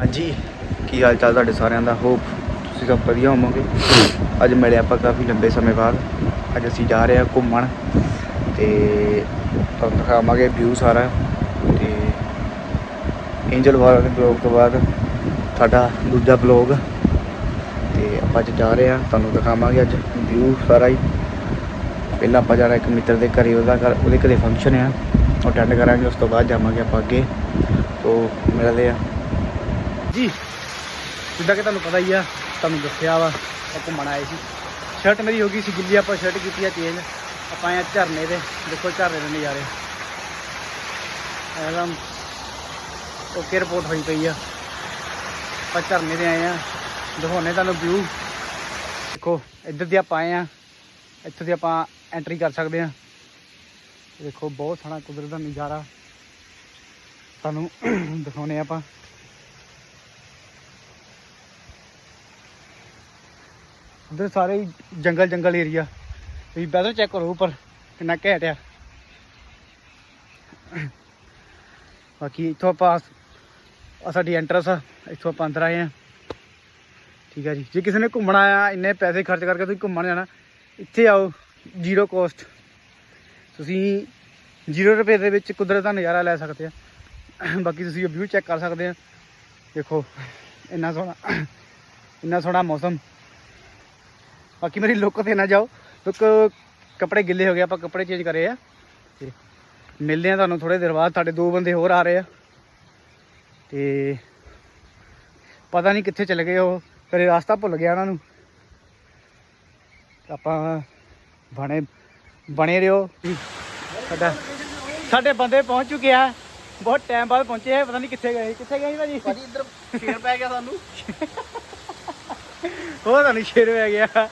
ਹਾਂਜੀ, ਕੀ ਹਾਲ ਚਾਲ ਤੁਹਾਡੇ ਸਾਰਿਆਂ ਦਾ? ਹੋਪ ਤੁਸੀਂ ਸਭ ਵਧੀਆ ਹੋਵੋਗੇ। ਅੱਜ ਮਿਲੇ ਆਪਾਂ ਕਾਫੀ ਲੰਬੇ ਸਮੇਂ ਬਾਅਦ। ਅੱਜ ਅਸੀਂ ਜਾ ਰਹੇ ਹਾਂ ਘੁੰਮਣ ਤੇ ਤੁਹਾਨੂੰ ਦਿਖਾਵਾਂਗੇ ਵਿਊ ਸਾਰਾ। ਤੇ ਐਂਜਲ ਵਾਲਾ ਦੇ ਬਲੌਗ ਤੋਂ ਬਾਅਦ ਸਾਡਾ ਦੂਜਾ ਬਲੌਗ ਤੇ ਆਪਾਂ ਅੱਜ ਜਾ ਰਹੇ ਹਾਂ, ਤੁਹਾਨੂੰ ਦਿਖਾਵਾਂਗੇ ਅੱਜ ਵਿਊ ਸਾਰਾ ਹੀ। ਪਹਿਲਾਂ ਆਪਾਂ ਜਾਣਾ ਇੱਕ ਮਿੱਤਰ ਦੇ ਘਰੇ, ਉਹਦਾ ਘਰ ਉਹਦੇ ਘਰੇ ਫੰਕਸ਼ਨ ਆ। ਉਹ ਅਟੈਂਡ ਕਰਾਂਗੇ, ਉਸ ਤੋਂ ਬਾਅਦ ਜਾਵਾਂਗੇ ਆਪਾਂ ਅੱਗੇ। ਤੋਂ ਮਿਲਦੇ ਆ ਜੀ ਜਿੱਦਾਂ ਕਿ ਤੁਹਾਨੂੰ ਪਤਾ ਹੀ ਆ, ਤੁਹਾਨੂੰ ਦੱਸਿਆ ਵਾ, ਆਪਾਂ ਘੁੰਮਣ ਆਏ ਸੀ। ਸ਼ਰਟ ਮੇਰੀ ਹੋ ਗਈ ਸੀ ਗਿੱਲੀ, ਆਪਾਂ ਸ਼ਰਟ ਕੀਤੀ ਆ ਚੇਂਜ ਆਪਾਂ ਆਏ ਆ ਝਰਨੇ ਦੇ, ਦੇਖੋ ਝਰਨੇ ਦੇ ਨਜ਼ਾਰੇ। ਐਦਮ ਓਕੇ ਰਿਪੋਰਟ ਹੋਈ ਪਈ ਆ। ਆਪਾਂ ਝਰਨੇ ਦੇ ਆਏ ਆ ਦਿਖਾਉਣੇ ਤੁਹਾਨੂੰ ਵਿਊ ਦੇਖੋ, ਇੱਧਰ ਦੀ ਆਪਾਂ ਆਏ ਆ, ਇੱਥੋਂ ਦੀ ਆਪਾਂ ਐਂਟਰੀ ਕਰ ਸਕਦੇ ਆ। ਦੇਖੋ, ਬਹੁਤ ਸੋਹਣਾ ਕੁਦਰਤ ਦਾ ਨਜ਼ਾਰਾ। ਤੁਹਾਨੂੰ ਦਿਖਾਉਣੇ ਆਪਾਂ। ਉਧਰ ਸਾਰੇ ਹੀ ਜੰਗਲ ਜੰਗਲ ਏਰੀਆ ਤੁਸੀਂ ਵੈਦਰ ਚੈੱਕ ਕਰੋ ਉੱਪਰ, ਕਿੰਨਾ ਘੈਂਟ ਆ। ਬਾਕੀ ਇੱਥੋਂ ਆਪਾਂ ਆ ਸਾਡੀ ਐਂਟਰਸ ਆ, ਇੱਥੋਂ ਆਪਾਂ ਅੰਦਰ ਆਏ ਆ। ਠੀਕ ਆ ਜੀ। ਜੇ ਕਿਸੇ ਨੇ ਘੁੰਮਣ ਆਇਆ, ਇੰਨੇ ਪੈਸੇ ਖਰਚ ਕਰਕੇ ਤੁਸੀਂ ਘੁੰਮਣ ਜਾਣਾ, ਇੱਥੇ ਆਓ ਜ਼ੀਰੋ ਕੋਸਟ ਤੁਸੀਂ ਜ਼ੀਰੋ ਰੁਪਏ ਦੇ ਵਿੱਚ ਕੁਦਰਤ ਦਾ ਨਜ਼ਾਰਾ ਲੈ ਸਕਦੇ ਆ। ਬਾਕੀ ਤੁਸੀਂ ਵਿਊ ਚੈੱਕ ਕਰ ਸਕਦੇ ਆ। ਦੇਖੋ, ਇੰਨਾ ਸੋਹਣਾ ਇੰਨਾ ਸੋਹਣਾ ਮੌਸਮ। ਬਾਕੀ ਮੇਰੀ ਲੁੱਕ ਤੇ ਨਾ ਜਾਓ। ਲੁੱਕ ਕੱਪੜੇ ਗਿੱਲੇ ਹੋ ਗਏ ਆਪਾਂ ਕੱਪੜੇ ਚੇਂਜ ਕਰੇ ਆ। ਤੇ ਮਿਲਦੇ ਆ ਤੁਹਾਨੂੰ ਥੋੜੇ ਦੇਰ ਬਾਅਦ ਸਾਡੇ ਦੋ ਬੰਦੇ ਹੋਰ ਆ ਰਹੇ ਆ। ਤੇ ਪਤਾ ਨਹੀਂ ਕਿੱਥੇ ਚਲੇ ਗਏ ਉਹ ਕਰੇ ਰਸਤਾ ਭੁੱਲ ਗਿਆ ਉਹਨਾਂ ਨੂੰ। ਤੇ ਆਪਾਂ ਬਣੇ ਬਣੇ ਰਿਓ ਸਾਡਾ ਸਾਡੇ ਬੰਦੇ ਪਹੁੰਚ ਚੁੱਕੇ ਆ। ਬਹੁਤ ਟਾਈਮ ਬਾਅਦ ਪਹੁੰਚੇ ਆ ਪਤਾ ਨਹੀਂ ਕਿੱਥੇ ਗਏ। ਕਿੱਥੇ ਗਏ ਭਾਜੀ? ਭਾਜੀ ਇੱਧਰ ਸ਼ੇਰ ਪੈ ਗਿਆ ਸਾਨੂੰ। ਉਹ ਤੁਹਾਨੂੰ ਸ਼ੇਰ ਪੈ ਗਿਆ।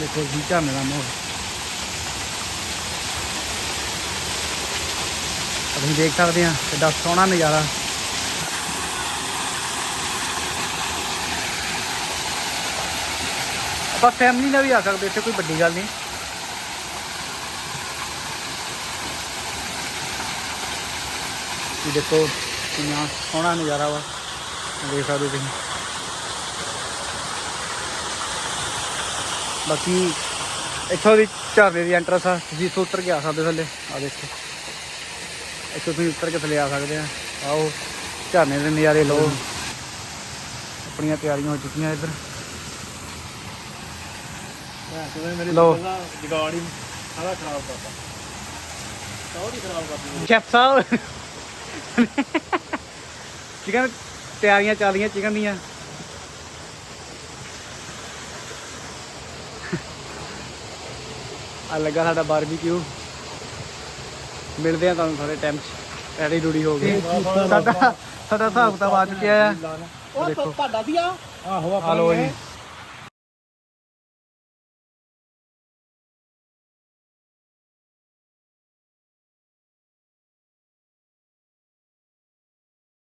ਦੇਖੋ ਜੀ ਝਰਨੇ ਦਾ ਮੋਹ ਤੁਸੀਂ ਦੇਖ ਸਕਦੇ ਆ ਕਿੱਡਾ ਸੋਹਣਾ ਨਜ਼ਾਰਾ। ਆਪਾਂ ਫੈਮਿਲੀ ਨਾਲ ਵੀ ਆ ਸਕਦੇ ਇੱਥੇ ਕੋਈ ਵੱਡੀ ਗੱਲ ਨਹੀਂ। ਇਹ ਦੇਖੋ ਕਿੰਨਾ ਸੋਹਣਾ ਨਜ਼ਾਰਾ ਵਾ, ਦੇਖ ਸਕਦੇ ਤੁਸੀਂ। ਬਾਕੀ ਇੱਥੋਂ ਦੀ ਝਰਨੇ ਦੀ ਐਂਟਰਸ ਆ ਤੁਸੀਂ ਇੱਥੋਂ ਉੱਤਰ ਕੇ ਆ ਸਕਦੇ ਥੱਲੇ। ਆ ਦੇਖੋ। ਇੱਥੋਂ ਤੁਸੀਂ ਉੱਤਰ ਕੇ ਥੱਲੇ ਆ ਸਕਦੇ ਆ। ਆਓ ਝਰਨੇ ਦੇ ਨਜ਼ਾਰੇ ਲਓ। ਆਪਣੀਆਂ ਤਿਆਰੀਆਂ ਹੋ ਚੁੱਕੀਆਂ ਇੱਧਰ। ਮੇਰੇ ਲਓ। ਜਗਾੜ ਹੀ ਸਾਰਾ ਖਰਾਬ ਕਰਤਾ। ਬਹੁਤ ਹੀ ਖਰਾਬ ਕਰਤੀ। ਸ਼ੈਫ ਸਾਹਿਬ। ਚਿਕਨ ਤਿਆਰੀਆਂ ਚੱਲਦੀਆਂ ਚਿਕਨ ਦੀਆਂ। ਆ ਲੱਗਾ ਸਾਡਾ ਬਾਰਬੀਕਿਊ ਮਿਲਦੇ ਆ ਤੁਹਾਨੂੰ ਸਾਰੇ ਟਾਈਮ 'ਚ। ਰੈਡੀ ਡੂਡੀ ਹੋ ਗਈ। ਸਾਡਾ ਸਾਡਾ ਹਿਸਾਬ ਕਿਤਾਬ ਆ ਚੁੱਕਿਆ ਆ। ਉਹ ਦੇਖੋ। ਤੁਹਾਡਾ ਵੀ ਆ। ਆਹੋ ਆ ਲਓ ਜੀ।